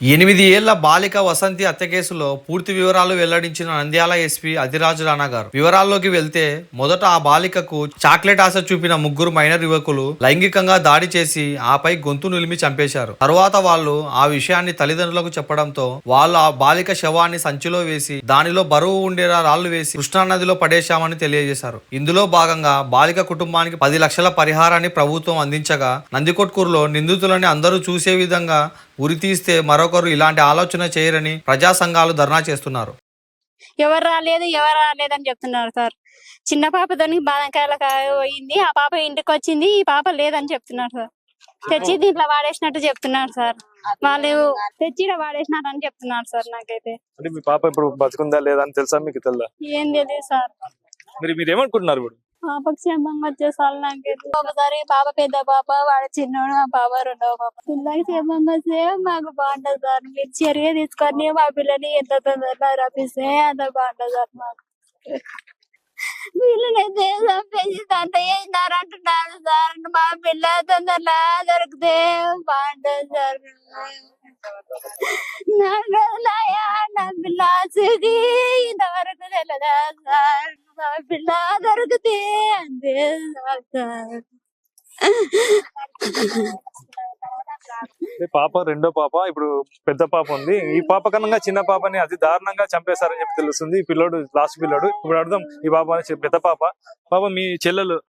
ఎనిమిది ఏళ్ళ బాలిక వసంతి హత్య కేసులో పూర్తి వివరాలు వెల్లడించిన నంద్యాల ఎస్పీ అధిరాజు రాణా గారు. వివరాల్లోకి వెళ్తే మొదట ఆ బాలికకు చాక్లెట్ ఆశ చూపిన ముగ్గురు మైనర్ యువకులు లైంగికంగా దాడి చేసి ఆపై గొంతు నిలిమి చంపేశారు. తరువాత వాళ్ళు ఆ విషయాన్ని తల్లిదండ్రులకు చెప్పడంతో వాళ్ళు ఆ బాలిక శవాన్ని సంచిలో వేసి దానిలో బరువు ఉండేలా రాళ్ళు వేసి కృష్ణానదిలో పడేశామని తెలియజేశారు. ఇందులో భాగంగా బాలిక కుటుంబానికి పది లక్షల పరిహారాన్ని ప్రభుత్వం అందించగా నందికొట్కూరులో నిందితులని అందరూ చూసే విధంగా ఉరి తీస్తే మరొకరు ఇలాంటి ఆలోచన చేయరని ప్రజా సంఘాలు ధర్నా చేస్తున్నారు. ఎవరు రాలేదు ఎవరు రాలేదు అని చెప్తున్నారు సార్. చిన్న పాపతోని బాదంకాయల కాయ పోయింది ఆ పాప ఇంటికి వచ్చింది ఈ పాప లేదని చెప్తున్నారు సార్. తెచ్చి దీంట్లో వాడేసినట్టు చెప్తున్నారు సార్. వాళ్ళు తెచ్చి ఈడ వాడేసినట్టు అని చెప్తున్నారు సార్ నాకైతే. అంటే మీ పాప ఇప్పుడు బతుకుందా లేదా అని తెలుసా మీకు తెల్దా? ఏం తెలియదు సార్. మీరు మీరు ఏమనుకుంటున్నారు ఇప్పుడు? పాపకు క్షేమంగా వచ్చేసారు నాకైతే ఒకసారి పాప పెద్ద పాప వాడు చిన్నోడు ఆ పాప రెండవ పాప పిల్లకి క్షేమంగా వస్తే మాకు బాగుంటది సార్ మీరు చర్య తీసుకొని మా పిల్లని ఎంత తొందరగా రప్పిస్తే అంత బాగుంటుంది సార్ మాకు వీళ్ళనైతే చంపేసి తంత చేసినారు అంటున్నారు సార్ మా పిల్ల తొందరలా దొరికితే బాగుంటుంది సార్ నా పిల్ల సుఖి దొరికితే పాప రెండో పాప ఇప్పుడు పెద్ద పాప ఉంది. ఈ పాప కన్నా చిన్న పాపని అతి దారుణంగా చంపేశారని చెప్పి తెలుస్తుంది ఈ పిల్లోడు లాస్ట్ పిల్లోడు. ఇప్పుడు అర్థం ఈ పాప అని పెద్ద పాప. పాప మీ చెల్లెలు